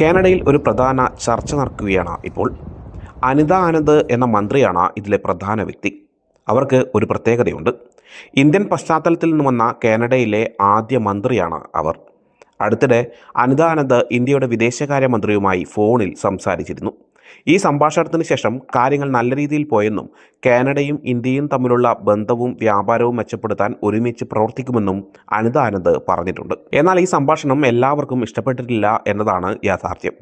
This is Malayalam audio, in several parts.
കാനഡയിൽ ഒരു പ്രധാന ചർച്ച നടക്കുകയാണ് ഇപ്പോൾ. അനിത ആനന്ദ് എന്ന മന്ത്രിയാണ് ഇതിലെ പ്രധാന വ്യക്തി. അവർക്ക് ഒരു പ്രത്യേകതയുണ്ട്. ഇന്ത്യൻ പശ്ചാത്തലത്തിൽ നിന്ന് വന്ന കാനഡയിലെ ആദ്യ മന്ത്രിയാണ് അവർ. അടുത്തിടെ അനിത ആനന്ദ് ഇന്ത്യയുടെ വിദേശകാര്യമന്ത്രിയുമായി ഫോണിൽ സംസാരിച്ചിരുന്നു. ഈ സംഭാഷണത്തിന് ശേഷം കാര്യങ്ങൾ നല്ല രീതിയിൽ പോയെന്നും കാനഡയും ഇന്ത്യയും തമ്മിലുള്ള ബന്ധവും വ്യാപാരവും മെച്ചപ്പെടുത്താൻ ഒരുമിച്ച് പ്രവർത്തിക്കുമെന്നും അനിത ആനന്ദ് പറഞ്ഞിട്ടുണ്ട്. എന്നാൽ ഈ സംഭാഷണം എല്ലാവർക്കും ഇഷ്ടപ്പെട്ടിട്ടില്ല എന്നതാണ് യാഥാർത്ഥ്യം.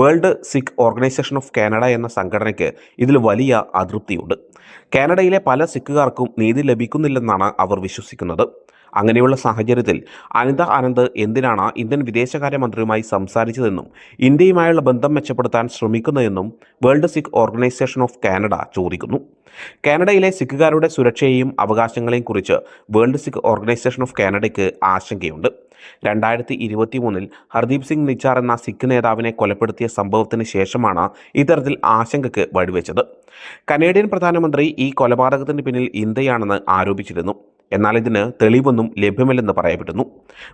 World Sikh Organization of Canada എന്ന സംഘടനയ്ക്ക് ഇതിൽ വലിയ അതൃപ്തിയുണ്ട്. കാനഡയിലെ പല സിഖുകാർക്കും നീതി ലഭിക്കുന്നില്ലെന്നാണ് അവർ വിശ്വസിക്കുന്നത്. അങ്ങനെയുള്ള സാഹചര്യത്തിൽ അനിത ആനന്ദ് എന്തിനാണ് ഇന്ത്യൻ വിദേശകാര്യമന്ത്രിയുമായി സംസാരിച്ചതെന്നും ഇന്ത്യയുമായുള്ള ബന്ധം മെച്ചപ്പെടുത്താൻ ശ്രമിക്കുന്നതെന്നും world Sikh organisation of Canada ചോദിക്കുന്നു. കാനഡയിലെ സിഖുകാരുടെ സുരക്ഷയെയും അവകാശങ്ങളെയും കുറിച്ച് വേൾഡ് സിഖ് ഓർഗനൈസേഷൻ ഓഫ് കാനഡയ്ക്ക് ആശങ്കയുണ്ട്. രണ്ടായിരത്തി ഇരുപത്തി മൂന്നിൽ ഹർദീപ് സിംഗ് നിച്ചാർ എന്ന സിഖ് നേതാവിനെ കൊലപ്പെടുത്തിയ സംഭവത്തിന് ശേഷമാണ് ഇത്തരത്തിൽ ആശങ്കയ്ക്ക് വഴിവെച്ചത്. കനേഡിയൻ പ്രധാനമന്ത്രി ഈ കൊലപാതകത്തിന് പിന്നിൽ ഇന്ത്യയാണെന്ന് ആരോപിച്ചിരുന്നു. എന്നാൽ ഇതിന് തെളിവൊന്നും ലഭ്യമല്ലെന്ന് പറയപ്പെടുന്നു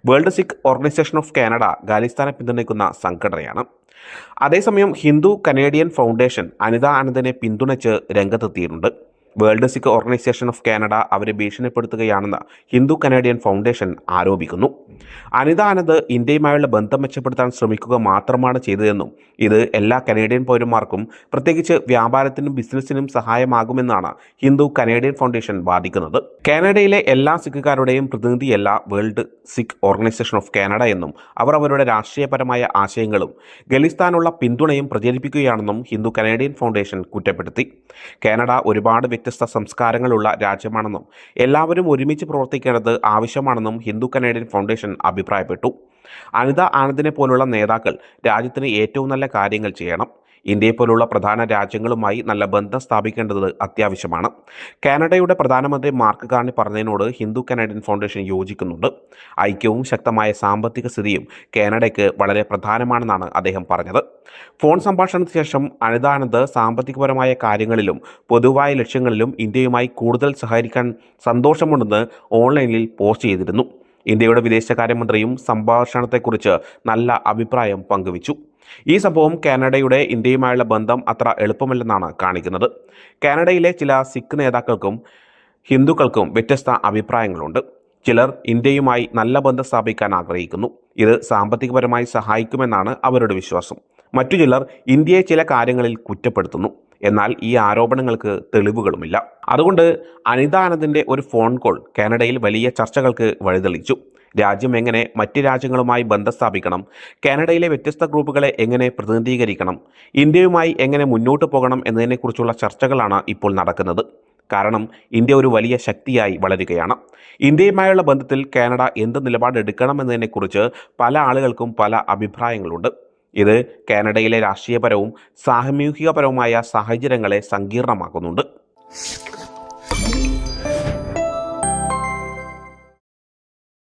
world Sikh organisation of Canada ഖാലിസ്ഥാനെ പിന്തുണയ്ക്കുന്ന സംഘടനയാണ്. അതേസമയം ഹിന്ദു കനേഡിയൻ ഫൗണ്ടേഷൻ അനിത ആനന്ദിനെ പിന്തുണച്ച് രംഗത്തെത്തിയിട്ടുണ്ട്. World Sikh Organization of Canada അവരെ ഭീഷണിപ്പെടുത്തുകയാണെന്ന് ഹിന്ദു കനേഡിയൻ ഫൗണ്ടേഷൻ ആരോപിക്കുന്നു. അനിത അനത് ഇന്ത്യയുമായുള്ള ബന്ധം മെച്ചപ്പെടുത്താൻ ശ്രമിക്കുക മാത്രമാണ് ചെയ്തതെന്നും ഇത് എല്ലാ കനേഡിയൻ പൗരന്മാർക്കും പ്രത്യേകിച്ച് വ്യാപാരത്തിനും ബിസിനസ്സിനും സഹായമാകുമെന്നാണ് ഹിന്ദു കനേഡിയൻ ഫൗണ്ടേഷൻ വാദിക്കുന്നത്. കാനഡയിലെ എല്ലാ സിഖുകാരുടെയും പ്രതിനിധിയല്ല World Sikh Organization of Canada എന്നും അവർ അവരുടെ രാഷ്ട്രീയപരമായ ആശയങ്ങളും ഖലിസ്ഥാനുള്ള പിന്തുണയും പ്രചരിപ്പിക്കുകയാണെന്നും ഹിന്ദു കനേഡിയൻ ഫൗണ്ടേഷൻ കുറ്റപ്പെടുത്തി. കാനഡ ഒരുപാട് വ്യത്യസ്ത സംസ്കാരങ്ങളുള്ള രാജ്യമാണെന്നും എല്ലാവരും ഒരുമിച്ച് പ്രവർത്തിക്കേണ്ടത് ആവശ്യമാണെന്നും ഹിന്ദു കനേഡിയൻ ഫൗണ്ടേഷൻ അഭിപ്രായപ്പെട്ടു. അനിത ആനന്ദിനെ പോലുള്ള നേതാക്കൾ രാജ്യത്തിന് ഏറ്റവും നല്ല കാര്യങ്ങൾ ചെയ്യണം. ഇന്ത്യയെ പോലുള്ള പ്രധാന രാജ്യങ്ങളുമായി നല്ല ബന്ധം സ്ഥാപിക്കേണ്ടത് അത്യാവശ്യമാണ്. കാനഡയുടെ പ്രധാനമന്ത്രി മാർക്ക് കാർണി പറഞ്ഞതിനോട് ഹിന്ദു കനേഡിയൻ ഫൗണ്ടേഷൻ യോജിക്കുന്നുണ്ട്. ഐക്യവും ശക്തമായ സാമ്പത്തിക സ്ഥിതിയും കാനഡയ്ക്ക് വളരെ പ്രധാനമാണെന്നാണ് അദ്ദേഹം പറഞ്ഞത്. ഫോൺ സംഭാഷണത്തിന് ശേഷം അനിതാനന്ദ് സാമ്പത്തികപരമായ കാര്യങ്ങളിലും പൊതുവായ ലക്ഷ്യങ്ങളിലും ഇന്ത്യയുമായി കൂടുതൽ സഹകരിക്കാൻ സന്തോഷമുണ്ടെന്ന് ഓൺലൈനിൽ പോസ്റ്റ് ചെയ്തിരുന്നു. ഇന്ത്യയുടെ വിദേശകാര്യമന്ത്രിയും സംഭാഷണത്തെക്കുറിച്ച് നല്ല അഭിപ്രായം പങ്കുവച്ചു. ഈ സംഭവം കാനഡയുടെ ഇന്ത്യയുമായുള്ള ബന്ധം അത്ര എളുപ്പമല്ലെന്നാണ് കാണിക്കുന്നത്. കാനഡയിലെ ചില സിഖ് നേതാക്കൾക്കും ഹിന്ദുക്കൾക്കും വ്യത്യസ്ത അഭിപ്രായങ്ങളുണ്ട്. ചിലർ ഇന്ത്യയുമായി നല്ല ബന്ധം സ്ഥാപിക്കാൻ ആഗ്രഹിക്കുന്നു. ഇത് സാമ്പത്തികപരമായി സഹായിക്കുമെന്നാണ് അവരുടെ വിശ്വാസം. മറ്റു ചിലർ ഇന്ത്യയെ ചില കാര്യങ്ങളിൽ കുറ്റപ്പെടുത്തുന്നു. എന്നാൽ ഈ ആരോപണങ്ങൾക്ക് തെളിവുകളുമില്ല. അതുകൊണ്ട് അനിത ആനന്ദിന്റെ ഒരു ഫോൺ കോൾ കാനഡയിൽ വലിയ ചർച്ചകൾക്ക് വഴിതെളിച്ചു. രാജ്യം എങ്ങനെ മറ്റ് രാജ്യങ്ങളുമായി ബന്ധം സ്ഥാപിക്കണം കാനഡയിലെ വ്യത്യസ്ത ഗ്രൂപ്പുകളെ എങ്ങനെ പ്രതിനിധീകരിക്കണം ഇന്ത്യയുമായി എങ്ങനെ മുന്നോട്ട് പോകണം എന്നതിനെക്കുറിച്ചുള്ള ചർച്ചകളാണ് ഇപ്പോൾ നടക്കുന്നത്. കാരണം ഇന്ത്യ ഒരു വലിയ ശക്തിയായി വളരുകയാണ്. ഇന്ത്യയുമായുള്ള ബന്ധത്തിൽ കാനഡ എന്ത് നിലപാടെടുക്കണം എന്നതിനെക്കുറിച്ച് പല ആളുകൾക്കും പല അഭിപ്രായങ്ങളുണ്ട്. ഇത് കാനഡയിലെ രാഷ്ട്രീയപരവും സാമൂഹികപരവുമായ സാഹചര്യങ്ങളെ സങ്കീർണമാക്കുന്നുണ്ട്.